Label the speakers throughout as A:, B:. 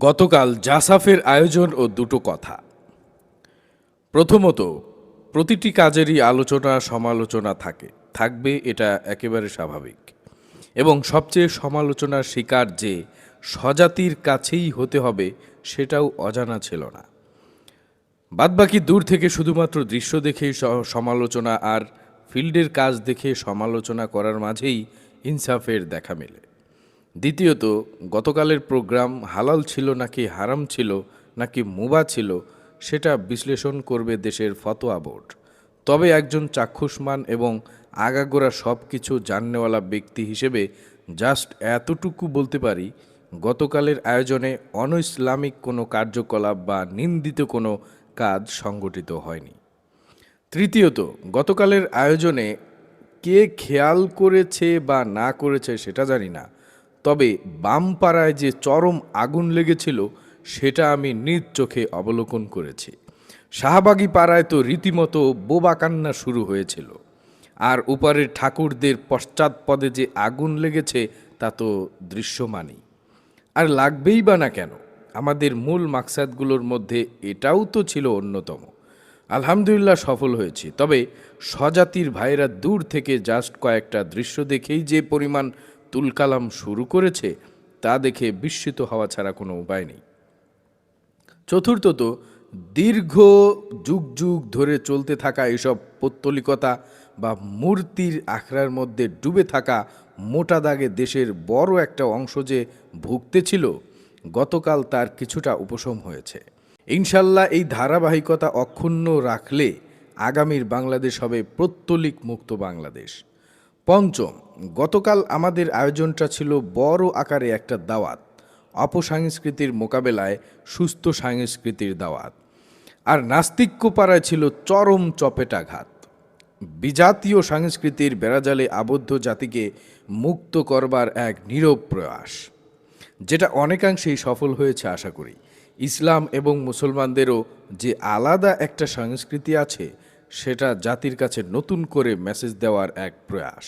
A: গতকাল জাসাফের আয়োজন ও দুটো কথা। প্রথমত, প্রতিটি কাজেরই আলোচনা সমালোচনা থাকে। থাকবে এটা একেবারে স্বাভাবিক। এবং সবচেয়ে সমালোচনার শিকার যে স্বজাতির কাছেই হতে হবে সেটাও অজানা ছিল না। বাদবাকি দূর থেকে শুধুমাত্র দৃশ্য দেখেই সমালোচনা আর ফিল্ডের কাজ দেখে সমালোচনা করার মাঝেই ইনসাফের দেখা মেলে। দ্বিতীয়ত, গতকালের প্রোগ্রাম হালাল ছিল নাকি হারাম ছিল, নাকি মুবা ছিল, সেটা বিশ্লেষণ করবে দেশের ফতোয়া বোর্ড। তবে একজন চাক্ষুষমান এবং আগাগোড়া সব কিছু জাননেওয়ালা ব্যক্তি হিসেবে জাস্ট এতটুকু বলতে পারি, গতকালের আয়োজনে অন ইসলামিক কোনো কার্যকলাপ বা নিন্দিত কোনো কাজ সংগঠিত হয়নি। তৃতীয়ত, গতকালের আয়োজনে কে খেয়াল করেছে বা না করেছে সেটা জানি না। তবে বামপাড়ায় যে চরম আগুন লেগেছিল, সেটা আমি নিজ চোখে অবলোকন করেছি। শাহবাগী পাড়ায় তো রীতিমতো বোবা কান্না শুরু হয়েছিল। আর উপরের ঠাকুরদের পশ্চাৎপদে যে আগুন লেগেছে, তা তো দৃশ্যমানই। আর লাগবেই বা না কেন, আমাদের মূল মাকসাদগুলোর মধ্যে এটাও তো ছিল অন্যতম। আলহামদুলিল্লাহ সফল হয়েছি, তবে স্বজাতির ভাইরা দূর থেকে জাস্ট কয়েকটা দৃশ্য দেখেই যে পরিমাণ তুলকালাম শুরু করেছে, তা দেখে বিস্মিত হওয়া ছাড়া কোনো উপায় নেই। চতুর্থত, দীর্ঘ যুগ যুগ ধরে চলতে থাকা এসব পৌত্তলিকতা বা মূর্তির আখড়ার মধ্যে ডুবে থাকা মোটা দাগে দেশের বড় একটা অংশ যে ভুগতে ছিল, গতকাল তার কিছুটা উপশম হয়েছে। ইনশাল্লাহ এই ধারাবাহিকতা অক্ষুণ্ণ রাখলে আগামীর বাংলাদেশ হবে প্রত্যলিক মুক্ত বাংলাদেশ। পঞ্চম গতকাল আমাদের আয়োজনটা ছিল বড় আকারে একটা দাওয়াত, অপসংস্কৃতির মোকাবেলায় সুস্থ সংস্কৃতির দাওয়াত। আর নাস্তিক্য পাড়ায় ছিল চরম চপেটাঘাত। বিজাতীয় সংস্কৃতির বেড়াজালে আবদ্ধ জাতিকে মুক্ত করবার এক নীরব প্রয়াস, যেটা অনেকাংশেই সফল হয়েছে আশা করি। ইসলাম এবং মুসলমানদেরও যে আলাদা একটা সংস্কৃতি আছে, সেটা জাতির কাছে নতুন করে মেসেজ দেওয়ার এক প্রয়াস।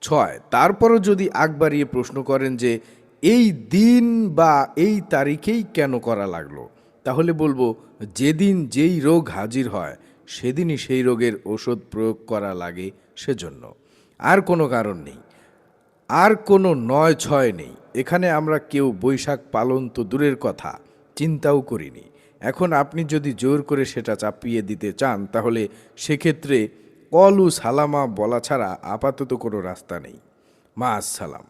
A: ছয়। তারপরও যদি আগ বাড়িয়ে প্রশ্ন করেন যে, এই দিন বা এই তারিখেই কেন করা লাগল? তাহলে বলব, যেদিন যেই রোগ হাজির হয়, সেদিনই সেই রোগের ওষুধ প্রয়োগ করা লাগে সেজন্য। আর কোনো কারণ নেই। আর কোনো নয় ছয় নেই। এখানে আমরা কেউ বৈশাখ পালন তো দূরের কথা, চিন্তাও করিনি। এখন আপনি যদি জোর করে সেটা চাপিয়ে দিতে চান, তাহলে সেক্ষেত্রে কলু সালামা বলা ছাড়া আপাতত কোনো রাস্তা নেই। মা আসসালাম